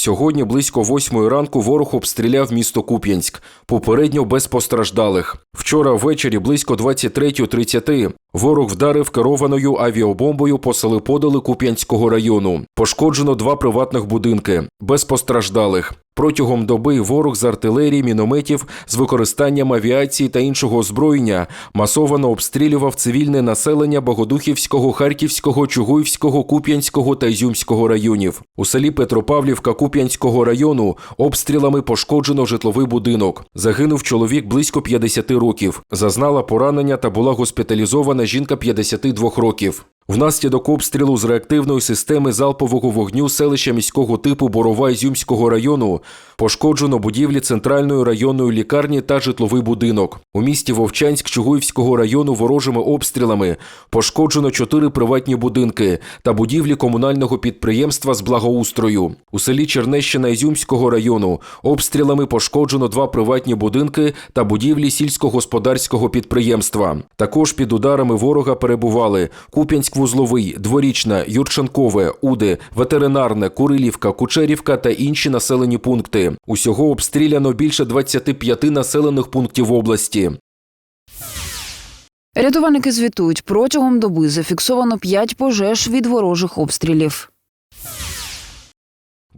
Сьогодні близько восьмої ранку ворог обстріляв місто Куп'янськ, попередньо без постраждалих. Вчора ввечері близько 23.30 ворог вдарив керованою авіабомбою по сели Подоли Куп'янського району. Пошкоджено два приватних будинки, без постраждалих. Протягом доби ворог з артилерії, мінометів з використанням авіації та іншого озброєння масовано обстрілював цивільне населення Богодухівського, Харківського, Чугуївського, Куп'янського та Ізюмського районів. У селі Петропавлівка Куп'янського району обстрілами пошкоджено житловий будинок. Загинув чоловік близько 50 років. Зазнала поранення та була госпіталізована жінка 52 років. Внаслідок обстрілу з реактивної системи залпового вогню селища міського типу Борова Ізюмського району пошкоджено будівлі центральної районної лікарні та житловий будинок. У місті Вовчанськ Чугуївського району ворожими обстрілами пошкоджено чотири приватні будинки та будівлі комунального підприємства з благоустрою. У селі Чернещина Ізюмського району обстрілами пошкоджено два приватні будинки та будівлі сільськогосподарського підприємства. Також під ударами ворога перебували Куп'янськ Вузловий, Дворічна, Юрченкове, Уди, Ветеринарне, Курилівка, Кучерівка та інші населені пункти. Усього обстріляно більше 25 населених пунктів області. Рятувальники звітують, протягом доби зафіксовано 5 пожеж від ворожих обстрілів.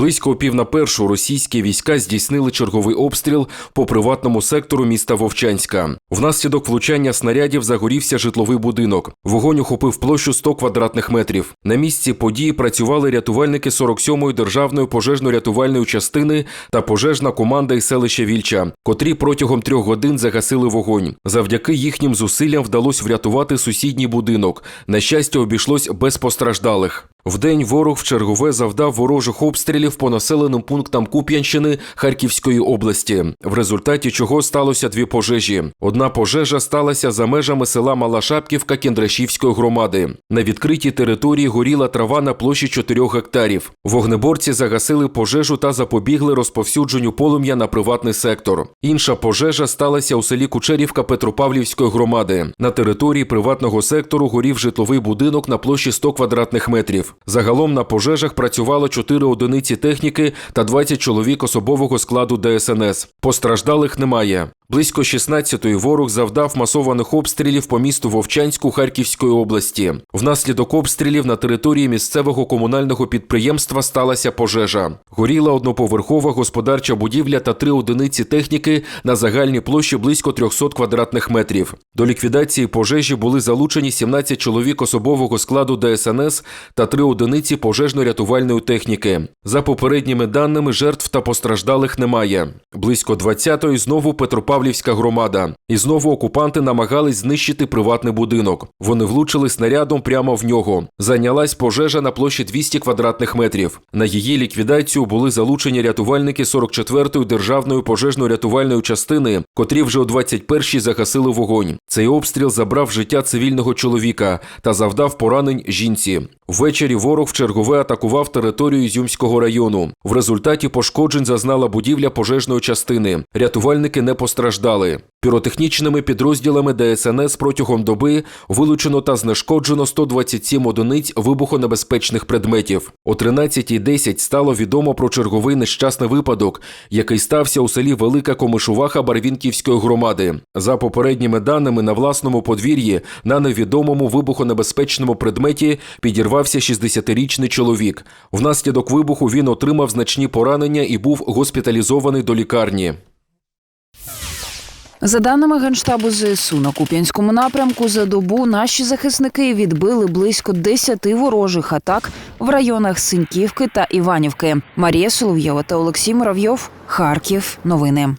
Близько пів на першу російські війська здійснили черговий обстріл по приватному сектору міста Вовчанська. Внаслідок влучання снарядів загорівся житловий будинок. Вогонь охопив площу 100 квадратних метрів. На місці події працювали рятувальники 47-ї державної пожежно-рятувальної частини та пожежна команда із селища Вільча, котрі протягом трьох годин загасили вогонь. Завдяки їхнім зусиллям вдалося врятувати сусідній будинок. На щастя, обійшлось без постраждалих. Вдень ворог в чергове завдав ворожих обстрілів по населеним пунктам Куп'янщини Харківської області, в результаті чого сталося дві пожежі. Одна пожежа сталася за межами села Мала Шапківка Кіндрашівської громади. На відкритій території горіла трава на площі 4 гектарів. Вогнеборці загасили пожежу та запобігли розповсюдженню полум'я на приватний сектор. Інша пожежа сталася у селі Кучерівка Петропавлівської громади. На території приватного сектору горів житловий будинок на площі 100 квадратних метрів. Загалом на пожежах працювало 4 одиниці техніки та 20 чоловік особового складу ДСНС. Постраждалих немає. Близько 16-ї ворог завдав масованих обстрілів по місту Вовчанську Харківської області. Внаслідок обстрілів на території місцевого комунального підприємства сталася пожежа. Горіла одноповерхова господарча будівля та три одиниці техніки на загальній площі близько 300 квадратних метрів. До ліквідації пожежі були залучені 17 чоловік особового складу ДСНС та три одиниці пожежно-рятувальної техніки. За попередніми даними, жертв та постраждалих немає. Близько 20-ї знову Петропавлівська громада. І знову окупанти намагались знищити приватний будинок. Вони влучили снарядом прямо в нього. Зайнялась пожежа на площі 200 квадратних метрів. На її ліквідацію були залучені рятувальники 44-ї державної пожежно-рятувальної частини, котрі вже о 21-й загасили вогонь. Цей обстріл забрав життя цивільного чоловіка та завдав поранень жінці. Ввечері ворог в чергове атакував територію Ізюмського району. В результаті пошкоджень зазнала будівля пожежної частини. Рятувальники не постраждали. Піротехнічними підрозділами ДСНС протягом доби вилучено та знешкоджено 127 одиниць вибухонебезпечних предметів. О 13.10 стало відомо про черговий нещасний випадок, який стався у селі Велика Комишуваха Барвінківської громади. За попередніми даними, на власному подвір'ї на невідомому вибухонебезпечному предметі підірвався 60-річний чоловік. Внаслідок вибуху він отримав значні поранення і був госпіталізований до лікарні. За даними Генштабу ЗСУ, на Куп'янському напрямку за добу наші захисники відбили близько 10 ворожих атак в районах Синьківки та Іванівки. Марія Соловйова та Олексій Муравйов. Харків. Новини.